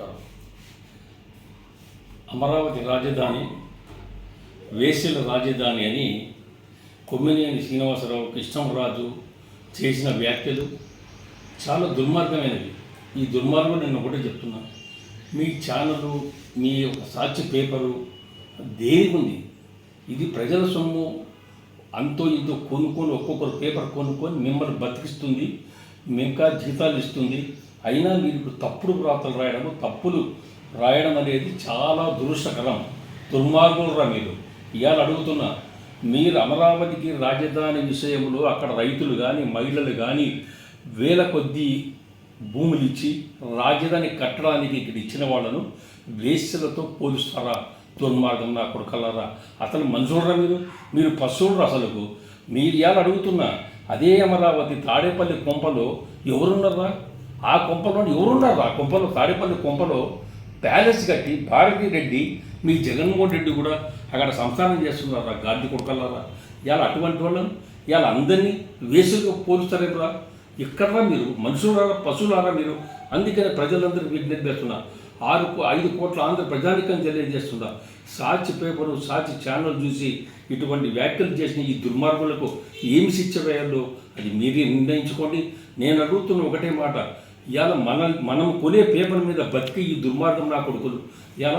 నమస్కారం. అమరావతి రాజధాని వేసిల రాజధాని అని కొమ్మినేని శ్రీనివాసరావు కృష్ణంరాజు చేసిన వ్యాఖ్యలు చాలా దుర్మార్గమైనవి. ఈ దుర్మార్గం నేను ఒకటే చెప్తున్నా. మీ ఛానలు మీ యొక్క సాక్షి పేపరు దేనికి ఉంది? ఇది ప్రజల సొమ్ము. అంతో ఇంతో కొనుక్కొని ఒక్కొక్కరు పేపర్ కొనుక్కొని మిమ్మల్ని బతికిస్తుంది ఇంకా జీతాలు ఇస్తుంది. అయినా మీరు ఇప్పుడు తప్పుడు వ్రాతలు రాయడము తప్పులు రాయడం అనేది చాలా దురుష్టకరం దుర్మార్గులరా మీరు. ఇవాళ అడుగుతున్నా మీరు అమరావతికి రాజధాని విషయంలో అక్కడ రైతులు కానీ మహిళలు కానీ వేల కొద్దీ భూములు ఇచ్చి రాజధాని కట్టడానికి ఇక్కడ ఇచ్చిన వాళ్ళను వేశ్యలతో పోలుస్తారా? దుర్మార్గం నా కొడుకల్లారా అసలు మనుషులరా మీరు. మీరు పశువులు అసలుకు. మీరు ఇవాళ అడుగుతున్నా అదే అమరావతి తాడేపల్లి కొంపలో ఎవరున్నారా? ఆ కొంపలో ఎవరున్నారు ఆ కొంపలో తాడేపల్లి కొంపలో ప్యాలెస్ కట్టి భారతీ రెడ్డి మీ జగన్మోహన్ రెడ్డి కూడా అక్కడ సంస్థానం చేస్తున్నారా? గాంధీ కొడుకల్లారా ఇవాళ అటువంటి వాళ్ళని ఇవాళ అందరినీ వేసుగా పోలుస్తారేమరా ఎక్కడరా మీరు? మనుషులారా పశువులారా మీరు? అందుకనే ప్రజలందరూ విజ్ఞప్తి చేస్తున్నా ఆరు ఐదు కోట్ల ఆంధ్ర ప్రజానికం తెలియజేస్తుందా సాక్షి పేపరు సాక్షి ఛానల్ చూసి ఇటువంటి వ్యాఖ్యలు చేసిన ఈ దుర్మార్గులకు ఏమి శిక్ష వేయాలో అది మీరే నిర్ణయించుకోండి. నేను అడుగుతున్న ఒకటే మాట. ఇవాళ మన మనం కొనే పేపర్ మీద బతికి ఈ దుర్మార్గం నా కొడుకులు. ఇవాళ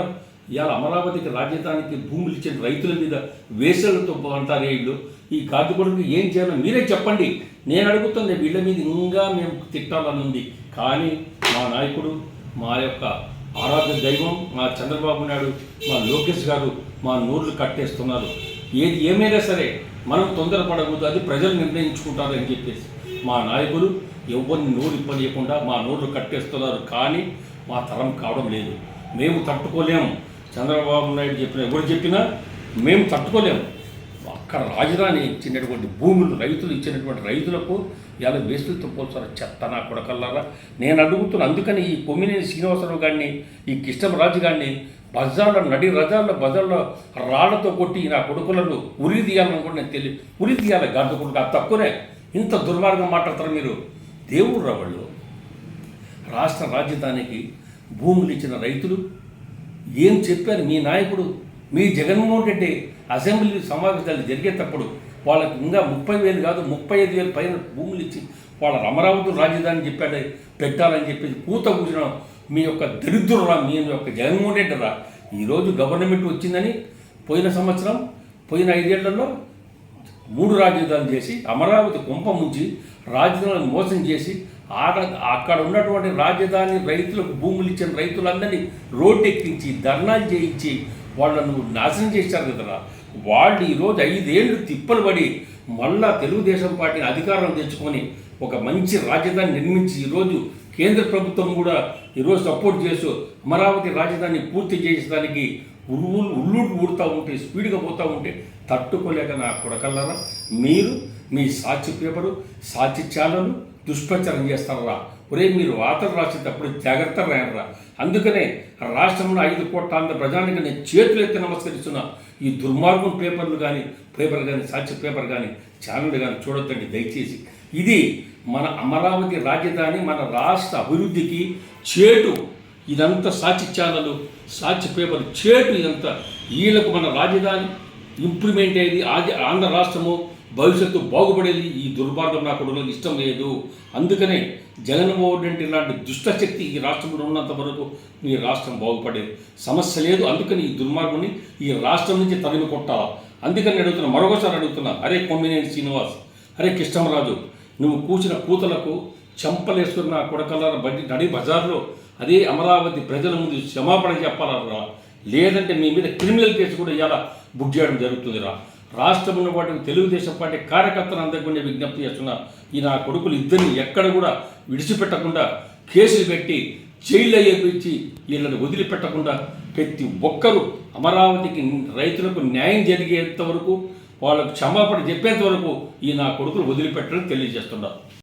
ఇవాళ అమరావతికి రాజధానికి భూములు ఇచ్చిన రైతుల మీద వేసలతో అంటారు వీళ్ళు. ఈ గాదు కొడుకు ఏం చేయాలో మీరే చెప్పండి. నేను అడుగుతుంది వీళ్ళ మీద ఇంకా మేము తిట్టాలని ఉంది. కానీ మా నాయకుడు మా యొక్క ఆరాధ్య దైవం మా చంద్రబాబు నాయుడు మా లోకేష్ గారు మా నోర్లు కట్టేస్తున్నారు. ఏది ఏమైనా సరే మనం తొందరపడకూడదు అది ప్రజలు నిర్ణయించుకుంటారు అని చెప్పేసి. మా నాయకులు ఎవరిని నోరు ఇప్పనీయకుండా మా నోర్లు కట్టేస్తున్నారు కానీ మా తరం కావడం లేదు. మేము తట్టుకోలేము చంద్రబాబు నాయుడు చెప్పిన ఎవరు చెప్పినా మేము తట్టుకోలేము అక్కడ రాజధాని ఇచ్చినటువంటి భూములు రైతులు ఇచ్చినటువంటి రైతులకు ఇలా వేస్తులతో పోల్చారు చెత్త నా కొడకల్లారా? నేను అడుగుతున్నా అందుకని ఈ కొమ్మినేని శ్రీనివాసరావు గారిని ఈ కృష్ణరాజు గారిని బజార్లో నడి రజాల్లో బజార్లో రాళ్ళతో కొట్టి నా కొడుకులను ఉరి తీయాలని కూడా నేను తెలియదు ఉరి తీయాలి గాడి కొడుకు అది తక్కువనే ఇంత దుర్మార్గం మాట్లాడతారు మీరు? దేవుడు రావాళ్ళు రాష్ట్ర రాజధానికి భూములు ఇచ్చిన రైతులు ఏం చెప్పారు మీ నాయకుడు? మీ జగన్మోహన్ రెడ్డి అసెంబ్లీ సమావేశాలు జరిగేటప్పుడు వాళ్ళకి ఇంకా ముప్పై వేలు కాదు ముప్పై ఐదు వేలు పైన భూములు ఇచ్చి వాళ్ళ అమరావతి రాజధాని చెప్పాడు పెట్టాలని చెప్పేసి పూత కూర్చున్నాం మీ యొక్క దరిద్రురా మీ యొక్క జగన్మోహన్ రెడ్డి రా ఈరోజు గవర్నమెంట్ వచ్చిందని పోయిన సంవత్సరం పోయిన ఐదేళ్ళలో మూడు రాజధానులు చేసి అమరావతి కుంప ముంచి రాజధానులను మోసం చేసి ఆడ అక్కడ ఉన్నటువంటి రాజధాని రైతులకు భూములు ఇచ్చిన రైతులందరినీ రోడ్డు ఎక్కించి ధర్నాలు చేయించి వాళ్ళను నాశనం చేశారు కదరా. వాళ్ళు ఈరోజు ఐదేళ్ళు తిప్పలు పడి మళ్ళా తెలుగుదేశం పార్టీని అధికారం తెచ్చుకొని ఒక మంచి రాజధాని నిర్మించి ఈరోజు కేంద్ర ప్రభుత్వం కూడా ఈరోజు సపోర్ట్ చేస్తూ అమరావతి రాజధాని పూర్తి చేసేదానికి ఉరువులు ఉల్లుడు ఊడుతూ ఉంటే స్పీడ్గా పోతూ ఉంటే తట్టుకోలేక నా కొడకల్లారా? మీరు మీ సాక్షి పేపరు సాక్షి ఛానల్ దుష్ప్రచారం చేస్తారా ఒరే మీరు వార్తలు రాసేటప్పుడు జాగ్రత్త రాయనరా అందుకనే రాష్ట్రంలో ఐదు కోట్ల ఆంధ్ర ప్రజానికి నేను చేతులు ఎత్తి నమస్కరిస్తున్నా. ఈ దుర్మార్గం పేపర్లు కానీ పేపర్ కానీ సాక్షి పేపర్ కానీ ఛానల్ కానీ చూడొద్దండి దయచేసి. ఇది మన అమరావతి రాజధాని మన రాష్ట్ర అభివృద్ధికి చేటు. ఇదంతా సాక్షి ఛానలు సాక్షి పేపర్ చేటు ఇదంతా. వీళ్ళకు మన రాజధాని ఇంప్రూవ్మెంట్ అయ్యేది ఆది- ఆంధ్ర రాష్ట్రము భవిష్యత్తు బాగుపడేది ఈ దుర్మార్గం నా ఉండడం ఇష్టం లేదు. అందుకనే జగన్మోహన్ రెడ్డి ఇలాంటి దుష్టశక్తి ఈ రాష్ట్రంలో ఉన్నంత వరకు ఈ రాష్ట్రం బాగుపడేది. సమస్య లేదు అందుకని ఈ దుర్మార్గుని ఈ రాష్ట్రం నుంచి తరిమి కొట్టాలా? అందుకని అడుగుతున్నా మరొకసారి అడుగుతున్నా అరే కొమ్మినేని శ్రీనివాస్ అరే కృష్ణరాజు నువ్వు కూచిన కూతలకు చెంపలేస్తున్న కొడకల్లార బడ్డి నడి బజార్లో అదే అమరావతి ప్రజల ముందు క్షమాపణ చెప్పాలరా లేదంటే మీ మీద క్రిమినల్ కేసు కూడా ఇవాళ బుక్ చేయడం జరుగుతుందిరా రాష్ట్రం ఉన్న వాటికి తెలుగుదేశం పార్టీ కార్యకర్తలు అందరికీ విజ్ఞప్తి చేస్తున్నా. ఈ నా కొడుకులు ఇద్దరిని ఎక్కడ కూడా విడిచిపెట్టకుండా కేసులు పెట్టి జైలు అయ్యేపించి వీళ్ళని వదిలిపెట్టకుండా ప్రతి ఒక్కరూ అమరావతికి రైతులకు న్యాయం జరిగేంత వరకు వాళ్ళకు క్షమాపణ చెప్పేంత వరకు ఈ నా కొడుకులు వదిలిపెట్టడం తెలియజేస్తున్నారు